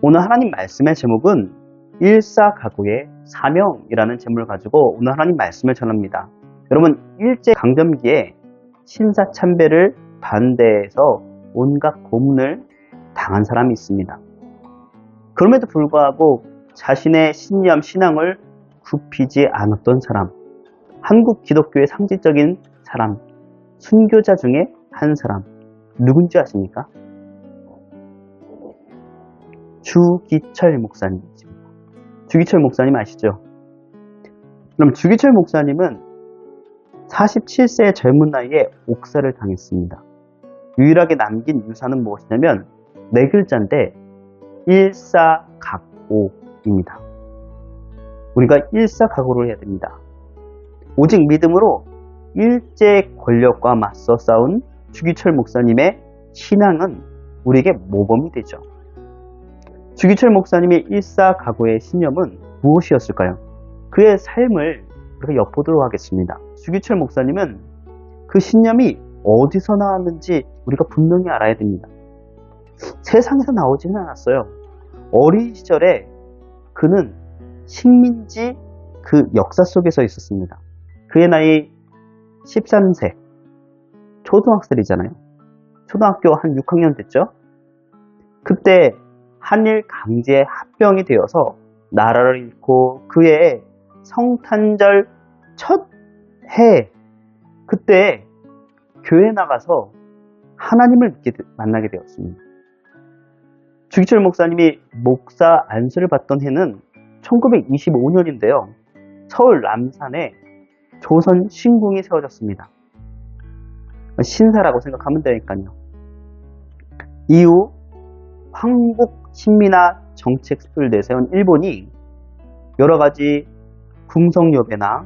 오늘 하나님 말씀의 제목은 일사가구의 사명이라는 제목을 가지고 오늘 하나님 말씀을 전합니다. 여러분 일제 강점기에 신사 참배를 반대해서 온갖 고문을 당한 사람이 있습니다. 그럼에도 불구하고 자신의 신념, 신앙을 굽히지 않았던 사람, 한국 기독교의 상징적인 사람, 순교자 중에 한 사람, 누군지 아십니까? 주기철 목사님입니다. 주기철 목사님 아시죠? 그럼 주기철 목사님은 47세의 젊은 나이에 옥사를 당했습니다. 유일하게 남긴 유산은 무엇이냐면 네 글자인데 일사각오입니다. 우리가 일사각오를 해야 됩니다. 오직 믿음으로 일제 권력과 맞서 싸운 주기철 목사님의 신앙은 우리에게 모범이 되죠. 주기철 목사님의 일사각오의 신념은 무엇이었을까요? 그의 삶을 우리가 엿보도록 하겠습니다. 주기철 목사님은 그 신념이 어디서 나왔는지 우리가 분명히 알아야 됩니다. 세상에서 나오지는 않았어요. 어린 시절에 그는 식민지 그 역사 속에서 있었습니다. 그의 나이 13세, 초등학생이잖아요. 초등학교 한 6학년 됐죠? 그때 한일 강제 합병이 되어서 나라를 잃고 그의 성탄절 첫 해, 그때 교회 나가서 하나님을 믿게, 만나게 되었습니다. 주기철 목사님이 목사 안수를 받던 해는 1925년인데요. 서울 남산에 조선 신궁이 세워졌습니다. 신사라고 생각하면 되니까요. 이후 황국 신민화 정책 을 내세운 일본이 여러 가지 궁성여배나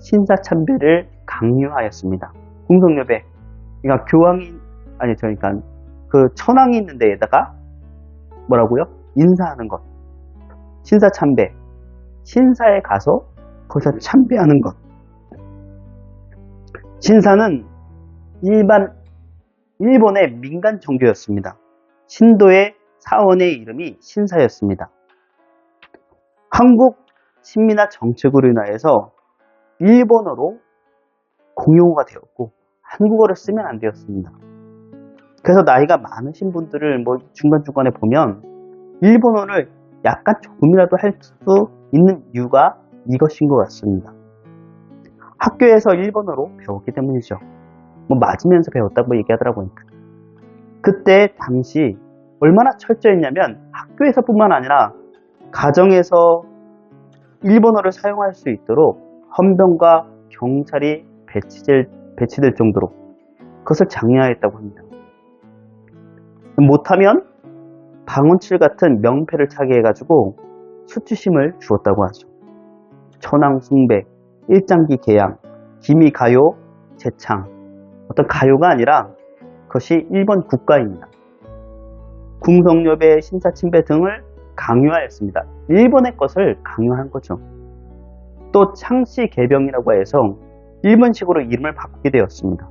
신사참배를 강요하였습니다. 궁성여배, 그러니까 교황이 아니 그러니까 그 천황이 있는 데에다가 뭐라고요? 인사하는 것. 신사참배. 신사에 가서 거기서 참배하는 것. 신사는 일반 일본의 민간 종교였습니다. 신도의 사원의 이름이 신사였습니다. 한국 신민화 정책으로 인하여서 일본어로 공용어가 되었고 한국어를 쓰면 안 되었습니다. 그래서 나이가 많으신 분들을 뭐 중간중간에 보면 일본어를 약간 조금이라도 할 수 있는 이유가 이것인 것 같습니다. 학교에서 일본어로 배웠기 때문이죠. 뭐 맞으면서 배웠다고 얘기하더라고요. 그때 당시 얼마나 철저했냐면 학교에서뿐만 아니라 가정에서 일본어를 사용할 수 있도록 헌병과 경찰이 배치될, 배치될 정도로 그것을 장려했다고 합니다. 못하면 방언칠 같은 명패를 차게 해가지고 수치심을 주었다고 하죠. 천황 숭배, 일장기 개양, 기미 가요, 재창 어떤 가요가 아니라 그것이 일본 국가입니다. 궁성여배, 신사침배 등을 강요하였습니다. 일본의 것을 강요한 거죠. 또 창씨 개병이라고 해서 일본식으로 이름을 바꾸게 되었습니다.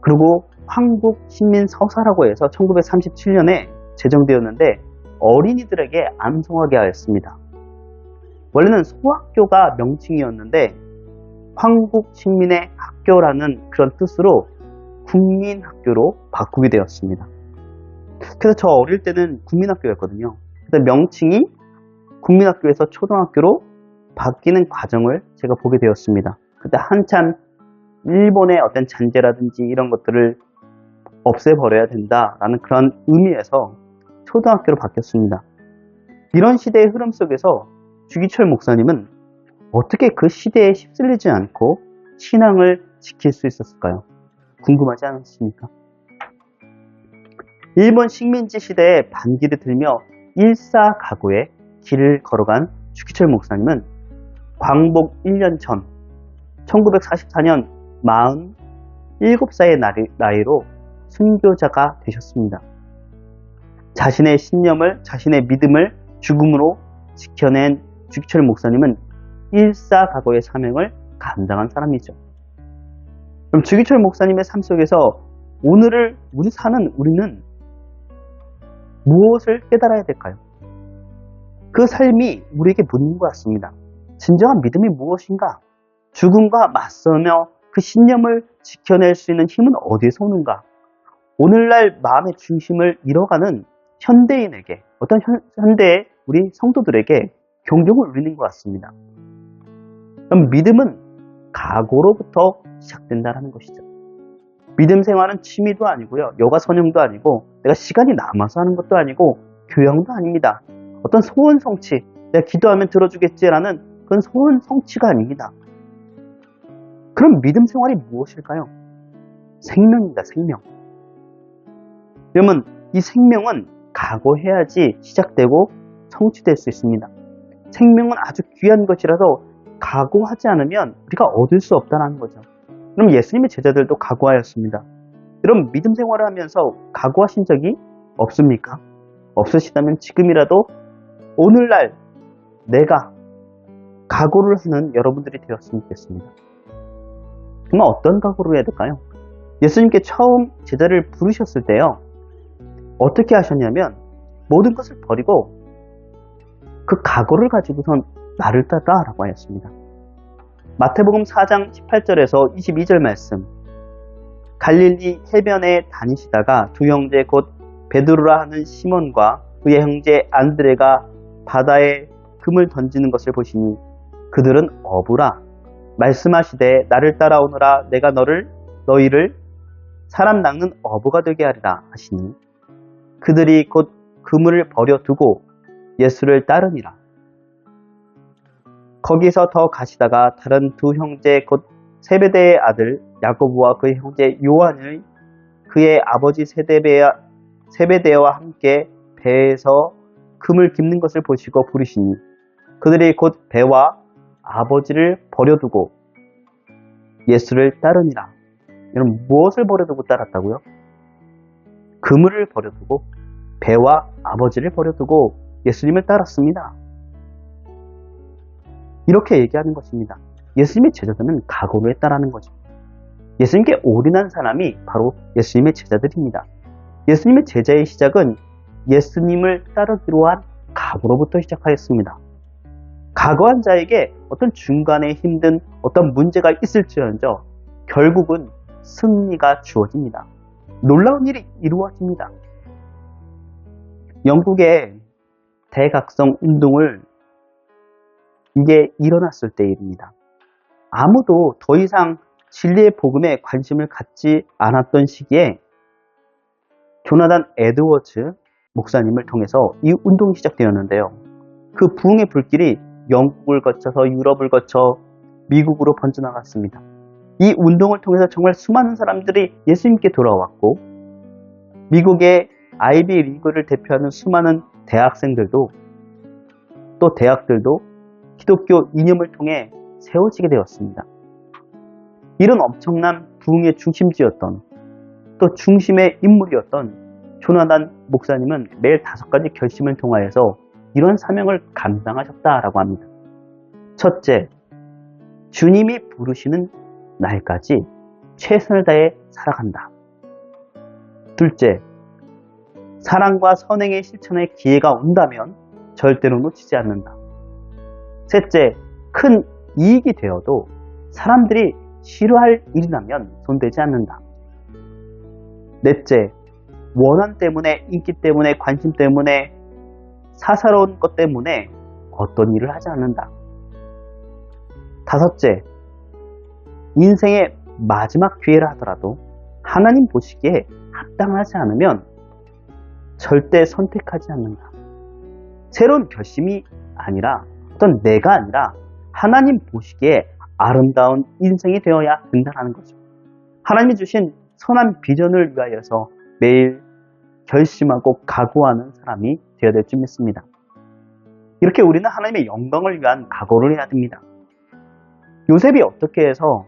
그리고 한국 신민 서사라고 해서 1937년에 제정되었는데 어린이들에게 암송하게 하였습니다. 원래는 소학교가 명칭이었는데 한국 신민의 학교라는 그런 뜻으로 국민학교로 바꾸게 되었습니다. 그래서 저 어릴 때는 국민학교였거든요. 그래서 명칭이 국민학교에서 초등학교로 바뀌는 과정을 제가 보게 되었습니다. 그때 한참 일본의 어떤 잔재라든지 이런 것들을 없애버려야 된다라는 그런 의미에서 초등학교로 바뀌었습니다. 이런 시대의 흐름 속에서 주기철 목사님은 어떻게 그 시대에 휩쓸리지 않고 신앙을 지킬 수 있었을까요? 궁금하지 않으십니까? 일본 식민지 시대에 반기를 들며 일사가구의 길을 걸어간 주기철 목사님은 광복 1년 전 1944년 47살의 나이로 순교자가 되셨습니다. 자신의 신념을, 자신의 믿음을 죽음으로 지켜낸 주기철 목사님은 일사각오의 사명을 감당한 사람이죠. 그럼 주기철 목사님의 삶 속에서 오늘을 우리 사는 우리는 무엇을 깨달아야 될까요? 그 삶이 우리에게 묻는 것 같습니다. 진정한 믿음이 무엇인가? 죽음과 맞서며 그 신념을 지켜낼 수 있는 힘은 어디에서 오는가? 오늘날 마음의 중심을 잃어가는 현대인에게, 어떤 현, 현대의 우리 성도들에게 경종을 울리는 것 같습니다. 그럼 믿음은 각오로부터 시작된다는 것이죠. 믿음 생활은 취미도 아니고요. 여가 선영도 아니고 내가 시간이 남아서 하는 것도 아니고 교양도 아닙니다. 어떤 소원 성취, 내가 기도하면 들어주겠지라는 그건 소원 성취가 아닙니다. 그럼 믿음 생활이 무엇일까요? 생명입니다, 생명. 그러면 이 생명은 각오해야지 시작되고 성취될 수 있습니다. 생명은 아주 귀한 것이라서 각오하지 않으면 우리가 얻을 수 없다는 거죠. 그럼 예수님의 제자들도 각오하였습니다. 여러분 믿음 생활을 하면서 각오하신 적이 없습니까? 없으시다면 지금이라도 오늘날 내가 각오를 하는 여러분들이 되었으면 좋겠습니다. 그러면 어떤 각오를 해야 될까요? 예수님께 처음 제자를 부르셨을 때요. 어떻게 하셨냐면 모든 것을 버리고 그 각오를 가지고선 나를 따라라고 하였습니다. 마태복음 4장 18절에서 22절 말씀. 갈릴리 해변에 다니시다가 두 형제 곧 베드로라 하는 시몬과 그의 형제 안드레가 바다에 금을 던지는 것을 보시니 그들은 어부라 말씀하시되 나를 따라오너라 내가 너를 너희를 사람 낚는 어부가 되게 하리라 하시니 그들이 곧 그물을 버려두고 예수를 따르니라. 거기서 더 가시다가 다른 두 형제 곧 세베대의 아들 야고보와 그의 형제 요한을 그의 아버지 세데베야, 세베대와 함께 배에서 금을 깁는 것을 보시고 부르시니 그들이 곧 배와 아버지를 버려두고 예수를 따르니라. 여러분 무엇을 버려두고 따랐다고요? 그물을 버려두고 배와 아버지를 버려두고 예수님을 따랐습니다. 이렇게 얘기하는 것입니다. 예수님의 제자들은 각오로 했다라는 거죠. 예수님께 올인한 사람이 바로 예수님의 제자들입니다. 예수님의 제자의 시작은 예수님을 따르기로 한 각오로부터 시작하였습니다. 각오한 자에게 어떤 중간에 힘든 어떤 문제가 있을지언정 결국은 승리가 주어집니다. 놀라운 일이 이루어집니다. 영국의 대각성 운동을 이게 일어났을 때 일입니다. 아무도 더 이상 진리의 복음에 관심을 갖지 않았던 시기에 조나단 에드워즈 목사님을 통해서 이 운동이 시작되었는데요. 그 부흥의 불길이 영국을 거쳐서 유럽을 거쳐 미국으로 번져나갔습니다. 이 운동을 통해서 정말 수많은 사람들이 예수님께 돌아왔고 미국의 아이비 리그를 대표하는 수많은 대학생들도 또 대학들도 기독교 이념을 통해 세워지게 되었습니다. 이런 엄청난 부흥의 중심지였던 또 중심의 인물이었던 조나단 목사님은 매일 다섯 가지 결심을 통하여서 이런 사명을 감당하셨다라고 합니다. 첫째, 주님이 부르시는 날까지 최선을 다해 살아간다. 둘째, 사랑과 선행의 실천의 기회가 온다면 절대로 놓치지 않는다. 셋째, 큰 이익이 되어도 사람들이 싫어할 일이라면 손대지 않는다. 넷째, 원한 때문에, 인기 때문에, 관심 때문에, 사사로운 것 때문에 어떤 일을 하지 않는다. 다섯째, 인생의 마지막 기회라 하더라도 하나님 보시기에 합당하지 않으면 절대 선택하지 않는다. 새로운 결심이 아니라 어떤 내가 아니라 하나님 보시기에 아름다운 인생이 되어야 된다는 거죠. 하나님이 주신 선한 비전을 위하여서 매일 결심하고 각오하는 사람이 되어야 될 줄 믿습니다. 이렇게 우리는 하나님의 영광을 위한 각오를 해야 됩니다. 요셉이 어떻게 해서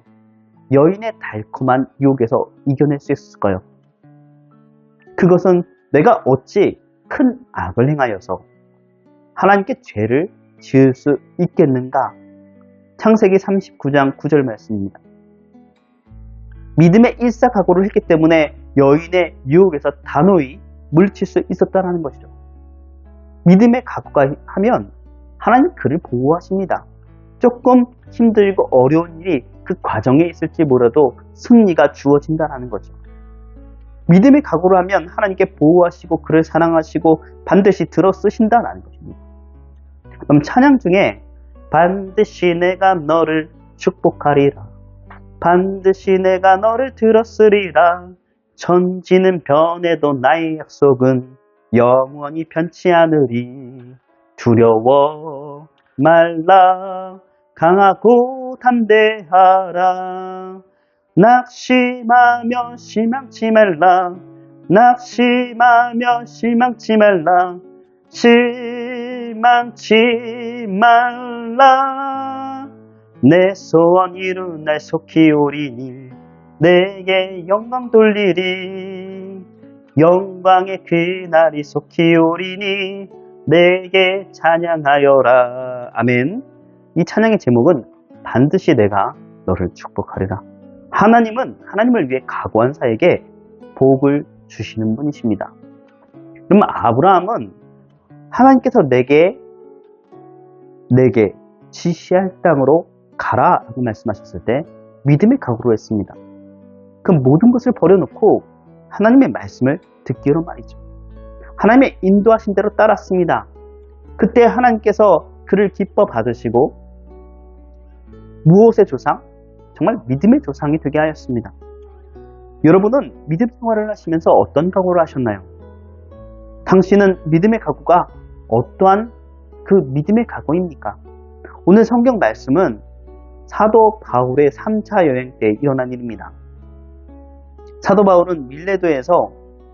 여인의 달콤한 유혹에서 이겨낼 수 있을까요? 그것은 내가 어찌 큰 악을 행하여서 하나님께 죄를 지을 수 있겠는가? 창세기 39장 9절 말씀입니다. 믿음의 일사각오를 했기 때문에 여인의 유혹에서 단호히 물칠 수 있었다는 것이죠. 믿음의 각오가 하면 하나님 그를 보호하십니다. 조금 힘들고 어려운 일이 그 과정에 있을지 몰라도 승리가 주어진다는 거죠. 믿음의 각오를 하면 하나님께 보호하시고 그를 사랑하시고 반드시 들어 쓰신다는 것입니다. 그럼 찬양 중에 반드시 내가 너를 축복하리라. 반드시 내가 너를 들었으리라. 천지는 변해도 나의 약속은 영원히 변치 않으리. 두려워 말라. 강하고 담대하라. 낙심하며 실망치 말라. 낙심하며 실망치 말라. 실망치 말라. 내 소원 이룬 날 속히 오리니 내게 영광 돌리리. 영광의 그날이 속히 오리니 내게 찬양하여라. 아멘. 이 찬양의 제목은 반드시 내가 너를 축복하리라. 하나님은 하나님을 위해 각오한 자에게 복을 주시는 분이십니다. 그러면 아브라함은 하나님께서 내게 내게 지시할 땅으로 가라 라고 말씀하셨을 때 믿음의 각오로 했습니다. 그 모든 것을 버려놓고 하나님의 말씀을 듣기로 말이죠. 하나님의 인도하신 대로 따랐습니다. 그때 하나님께서 그를 기뻐 받으시고 무엇의 조상? 정말 믿음의 조상이 되게 하였습니다. 여러분은 믿음 생활을 하시면서 어떤 각오를 하셨나요? 당신은 믿음의 각오가 어떠한 그 믿음의 각오입니까? 오늘 성경 말씀은 사도 바울의 3차 여행 때 일어난 일입니다. 사도 바울은 밀레도에서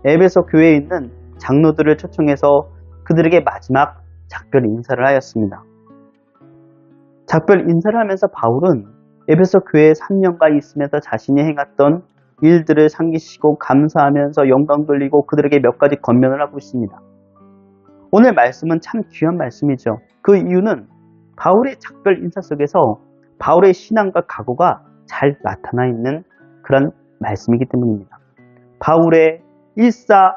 에베소 교회에 있는 장로들을 초청해서 그들에게 마지막 작별 인사를 하였습니다. 작별 인사를 하면서 바울은 에베소 교회에 3년간 있으면서 자신이 행했던 일들을 상기시고 감사하면서 영광 돌리고 그들에게 몇 가지 건면을 하고 있습니다. 오늘 말씀은 참 귀한 말씀이죠. 그 이유는 바울의 작별 인사 속에서 바울의 신앙과 각오가 잘 나타나 있는 그런 말씀이기 때문입니다. 바울의 일사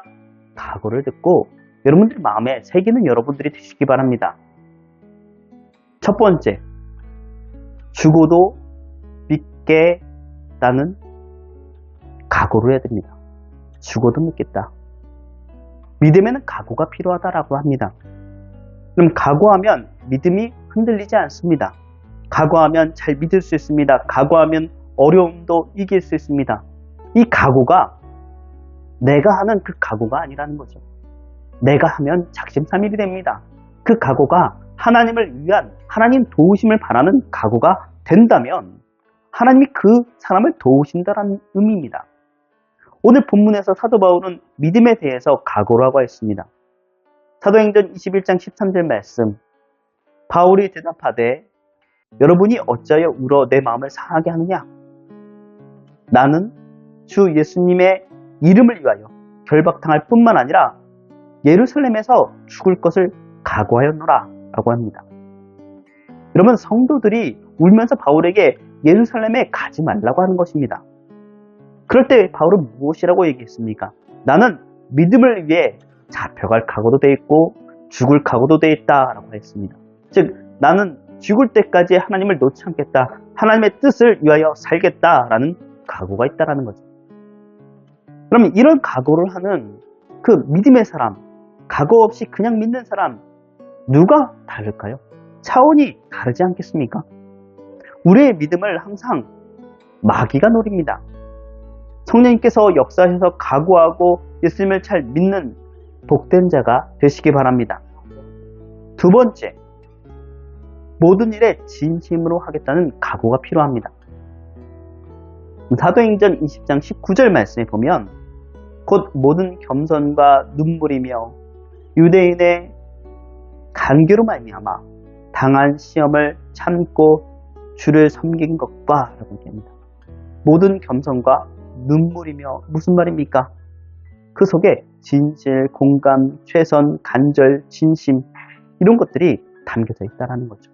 각오를 듣고 여러분들 마음에 새기는 여러분들이 되시기 바랍니다. 첫 번째, 죽어도 믿겠다는 각오를 해야 됩니다. 죽어도 믿겠다. 믿음에는 각오가 필요하다라고 합니다. 그럼 각오하면 믿음이 흔들리지 않습니다. 각오하면 잘 믿을 수 있습니다. 각오하면 어려움도 이길 수 있습니다. 이 각오가 내가 하는 그 각오가 아니라는 거죠. 내가 하면 작심삼일이 됩니다. 그 각오가 하나님을 위한 하나님 도우심을 바라는 각오가 된다면 하나님이 그 사람을 도우신다는 의미입니다. 오늘 본문에서 사도 바울은 믿음에 대해서 각오라고 했습니다. 사도행전 21장 13절 말씀 바울이 대답하되 여러분이 어찌하여 울어 내 마음을 상하게 하느냐? 나는 주 예수님의 이름을 위하여 결박당할 뿐만 아니라 예루살렘에서 죽을 것을 각오하였노라 라고 합니다. 여러분 성도들이 울면서 바울에게 예루살렘에 가지 말라고 하는 것입니다. 그럴 때 바울은 무엇이라고 얘기했습니까? 나는 믿음을 위해 잡혀갈 각오도 돼 있고 죽을 각오도 돼 있다라고 했습니다. 즉 나는 죽을 때까지 하나님을 놓지 않겠다. 하나님의 뜻을 위하여 살겠다라는 각오가 있다라는 거죠. 그러면 이런 각오를 하는 그 믿음의 사람, 각오 없이 그냥 믿는 사람, 누가 다를까요? 차원이 다르지 않겠습니까? 우리의 믿음을 항상 마귀가 노립니다. 성령님께서 역사하셔서 각오하고 예수님을 잘 믿는 복된 자가 되시기 바랍니다. 두 번째, 모든 일에 진심으로 하겠다는 각오가 필요합니다. 사도행전 20장 19절 말씀에 보면 곧 모든 겸손과 눈물이며 유대인의 간계로 말미암아 당한 시험을 참고 주를 섬긴 것과 라고 얘기합니다. 모든 겸손과 눈물이며 무슨 말입니까? 그 속에 진실, 공감, 최선, 간절, 진심 이런 것들이 담겨져 있다는 거죠.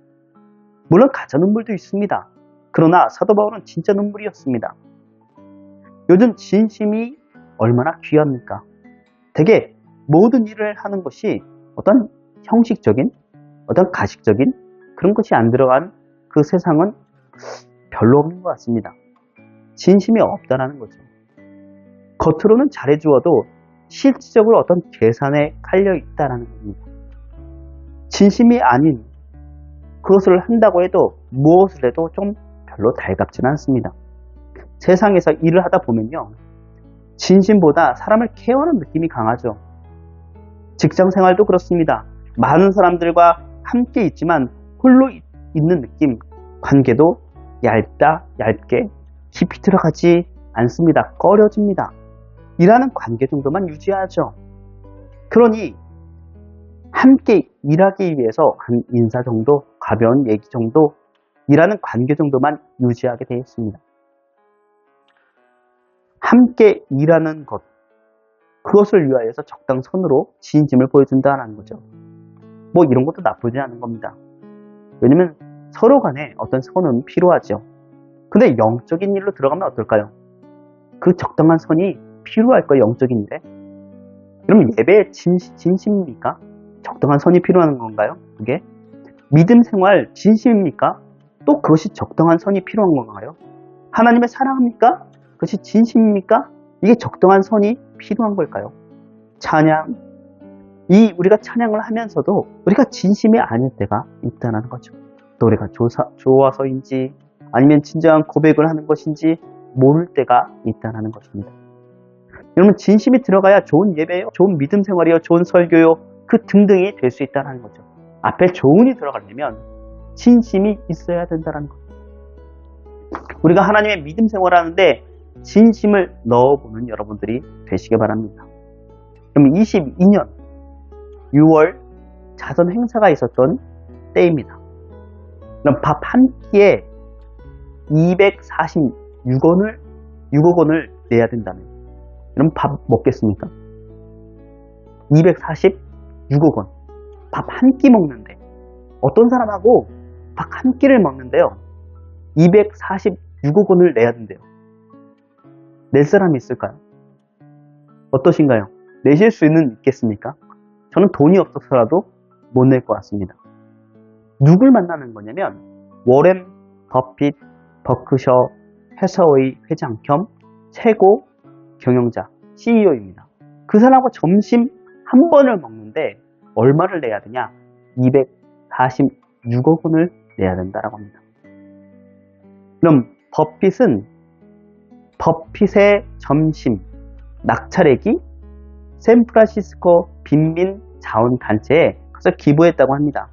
물론 가짜 눈물도 있습니다. 그러나 사도 바울은 진짜 눈물이었습니다. 요즘 진심이 얼마나 귀합니까? 되게 모든 일을 하는 것이 어떤 형식적인, 어떤 가식적인 그런 것이 안 들어간 그 세상은 별로 없는 것 같습니다. 진심이 없다라는 거죠. 겉으로는 잘해주어도 실질적으로 어떤 계산에 깔려 있다라는 겁니다. 진심이 아닌 그것을 한다고 해도 무엇을 해도 좀 별로 달갑지는 않습니다. 세상에서 일을 하다 보면요. 진심보다 사람을 케어하는 느낌이 강하죠. 직장 생활도 그렇습니다. 많은 사람들과 함께 있지만 홀로 있는 느낌, 관계도 얇다, 얇게 깊이 들어가지 않습니다. 꺼려집니다. 일하는 관계 정도만 유지하죠. 그러니 함께 일하기 위해서 한 인사 정도, 가벼운 얘기 정도, 일하는 관계 정도만 유지하게 되어 있습니다. 함께 일하는 것, 그것을 위하여서 적당선으로 진심을 보여준다는 거죠. 뭐 이런 것도 나쁘지 않은 겁니다. 왜냐면 서로 간에 어떤 선은 필요하죠. 근데 영적인 일로 들어가면 어떨까요? 그 적당한 선이 필요할 거예요, 영적인 일에. 그럼 예배의 진심, 진심입니까? 적당한 선이 필요한 건가요? 그게? 믿음 생활 진심입니까? 또 그것이 적당한 선이 필요한 건가요? 하나님의 사랑합니까? 그것이 진심입니까? 이게 적당한 선이 필요한 걸까요? 찬양. 이 우리가 찬양을 하면서도 우리가 진심이 아닐 때가 있다는 거죠. 노래가 조사, 좋아서인지 아니면 진정한 고백을 하는 것인지 모를 때가 있다는 것입니다. 여러분 진심이 들어가야 좋은 예배요, 좋은 믿음 생활이요, 좋은 설교요, 그 등등이 될 수 있다는 거죠. 앞에 좋은이 들어가려면 진심이 있어야 된다는 것. 우리가 하나님의 믿음 생활하는데 진심을 넣어보는 여러분들이 되시기 바랍니다. 그럼 22년 6월 자선 행사가 있었던 때입니다. 그럼 밥 한 끼에 246원을 6억 원을 내야 된다면 그럼 밥 먹겠습니까? 246 억 원. 밥 한 끼 먹는데 어떤 사람하고 밥 한 끼를 먹는데요. 246억 원을 내야 된대요. 낼 사람이 있을까요? 어떠신가요? 내실 수는 있겠습니까? 저는 돈이 없어서라도 못 낼 것 같습니다. 누굴 만나는 거냐면 워렌 버핏 버크셔 회사의 회장 겸 최고 경영자 CEO입니다. 그 사람하고 점심 한 번을 먹는 데 얼마를 내야 되냐? 246억 원을 내야 된다라고 합니다. 그럼 버핏은 버핏의 점심 낙찰액이 샌프란시스코 빈민 자원단체에 가서 기부했다고 합니다.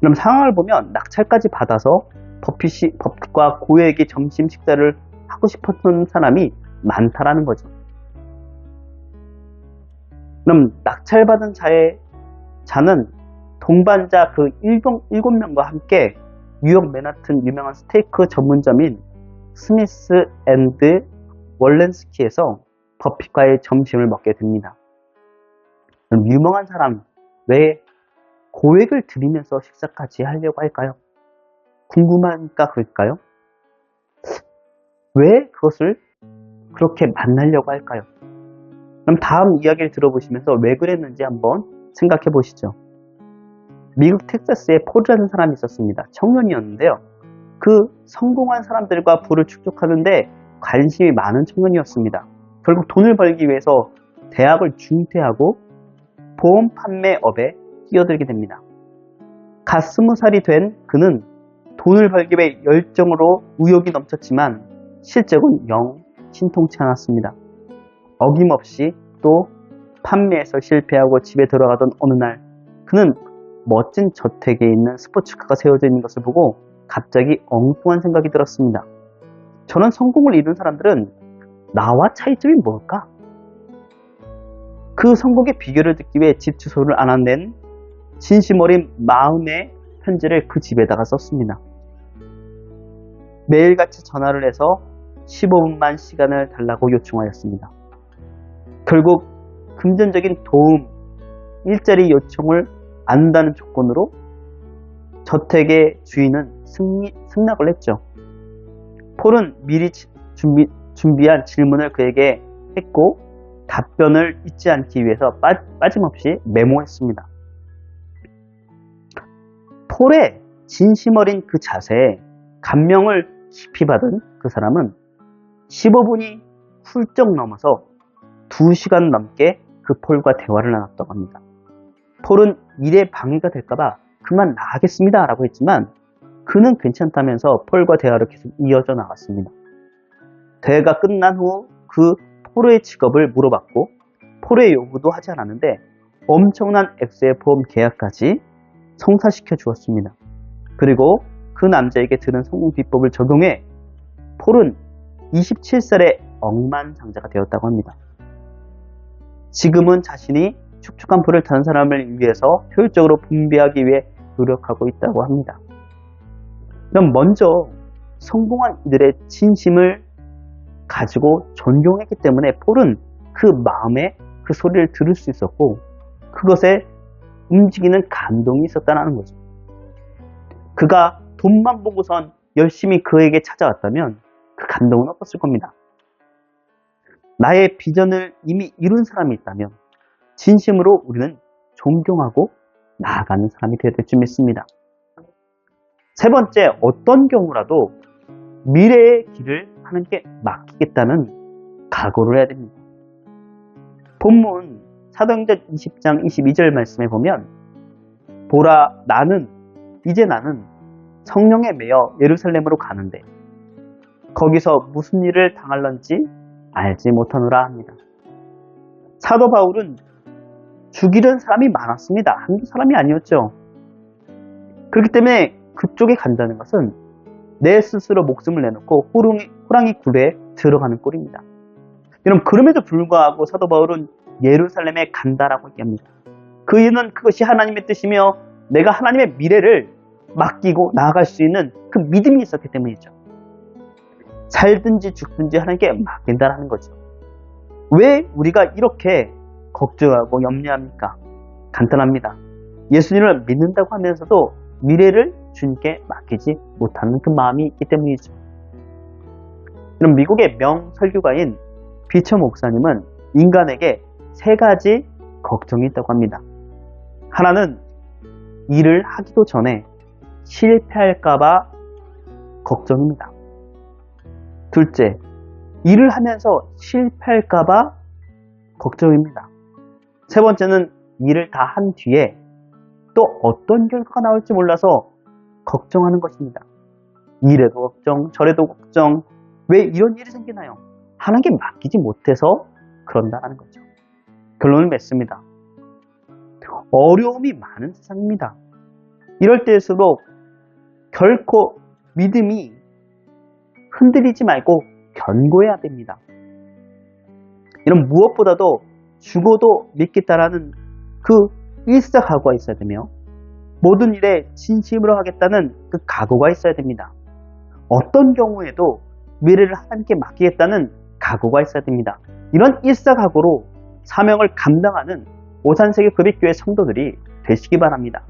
그럼 상황을 보면 낙찰까지 받아서 버핏이, 버핏과 고액의 점심 식사를 하고 싶었던 사람이 많다라는 거죠. 그럼 낙찰받은 자의 자는 동반자 그 7명과 함께 뉴욕 맨하튼 유명한 스테이크 전문점인 스미스 앤드 월렌스키에서 버핏과의 점심을 먹게 됩니다. 그럼 유명한 사람 왜 고액을 들이면서 식사까지 하려고 할까요? 궁금하니까 그럴까요? 왜 그것을 그렇게 만나려고 할까요? 그럼 다음 이야기를 들어보시면서 왜 그랬는지 한번 생각해 보시죠. 미국 텍사스에 폴이라는 사람이 있었습니다. 청년이었는데요. 그 성공한 사람들과 부를 축적하는데 관심이 많은 청년이었습니다. 결국 돈을 벌기 위해서 대학을 중퇴하고 보험 판매업에 뛰어들게 됩니다. 갓 스무 살이 된 그는 돈을 벌기 위해 열정으로 의욕이 넘쳤지만 실적은 영 신통치 않았습니다. 어김없이 또 판매에서 실패하고 집에 들어가던 어느 날 그는 멋진 저택에 있는 스포츠카가 세워져 있는 것을 보고 갑자기 엉뚱한 생각이 들었습니다. 저는 성공을 이룬 사람들은 나와 차이점이 뭘까? 그 성공의 비결을 듣기 위해 집 주소를 알아낸 진심 어린 마음의 편지를 그 집에다가 썼습니다. 매일같이 전화를 해서 15분만 시간을 달라고 요청하였습니다. 결국 금전적인 도움, 일자리 요청을 안다는 조건으로 저택의 주인은 승리, 승낙을 했죠. 폴은 미리 준비, 준비한 질문을 그에게 했고 답변을 잊지 않기 위해서 빠, 빠짐없이 메모했습니다. 폴의 진심 어린 그 자세에 감명을 깊이 받은 그 사람은 15분이 훌쩍 넘어서 2시간 넘게 그 폴과 대화를 나눴다고 합니다. 폴은 일에 방해가 될까봐 그만 나가겠습니다 라고 했지만 그는 괜찮다면서 폴과 대화를 계속 이어져 나갔습니다. 대회가 끝난 후 그 폴의 직업을 물어봤고 폴의 요구도 하지 않았는데 엄청난 액수의 보험 계약까지 성사시켜 주었습니다. 그리고 그 남자에게 들은 성공 비법을 적용해 폴은 27살의 억만장자가 되었다고 합니다. 지금은 자신이 축축한 풀을 다른 사람을 위해서 효율적으로 분배하기 위해 노력하고 있다고 합니다. 그럼 먼저 성공한 이들의 진심을 가지고 존경했기 때문에 폴은 그 마음에 그 소리를 들을 수 있었고 그것에 움직이는 감동이 있었다는 거죠. 그가 돈만 보고선 열심히 그에게 찾아왔다면 그 감동은 없었을 겁니다. 나의 비전을 이미 이룬 사람이 있다면 진심으로 우리는 존경하고 나아가는 사람이 되어야 될 줄 믿습니다. 세 번째, 어떤 경우라도 미래의 길을 하나님께 맡기겠다는 각오를 해야 됩니다. 본문 사도행전 20장 22절 말씀에 보면 보라 나는 이제 나는 성령에 매여 예루살렘으로 가는데 거기서 무슨 일을 당할런지 알지 못하노라 합니다. 사도 바울은 죽이는 사람이 많았습니다. 한두 사람이 아니었죠. 그렇기 때문에 그쪽에 간다는 것은 내 스스로 목숨을 내놓고 호랑이, 호랑이 굴에 들어가는 꼴입니다. 여러분 그럼에도 불구하고 사도 바울은 예루살렘에 간다라고 얘기합니다. 그 이유는 그것이 하나님의 뜻이며 내가 하나님의 미래를 맡기고 나아갈 수 있는 그 믿음이 있었기 때문이죠. 살든지 죽든지 하나님께 맡긴다라는 거죠. 왜 우리가 이렇게 걱정하고 염려합니까? 간단합니다. 예수님을 믿는다고 하면서도 미래를 주님께 맡기지 못하는 그 마음이 있기 때문이죠. 그럼 미국의 명설교가인 비처 목사님은 인간에게 세 가지 걱정이 있다고 합니다. 하나는 일을 하기도 전에 실패할까봐 걱정입니다. 둘째, 일을 하면서 실패할까봐 걱정입니다. 세 번째는 일을 다 한 뒤에 또 어떤 결과가 나올지 몰라서 걱정하는 것입니다. 이래도 걱정, 저래도 걱정, 왜 이런 일이 생기나요? 하나님께 맡기지 못해서 그런다는 거죠. 결론을 맺습니다. 어려움이 많은 세상입니다. 이럴 때일수록 결코 믿음이 흔들리지 말고 견고해야 됩니다. 이런 무엇보다도 죽어도 믿겠다라는 그 일사 각오가 있어야 되며 모든 일에 진심으로 하겠다는 그 각오가 있어야 됩니다. 어떤 경우에도 미래를 하나님께 맡기겠다는 각오가 있어야 됩니다. 이런 일사각오로 사명을 감당하는 오산세계 급입교회 성도들이 되시기 바랍니다.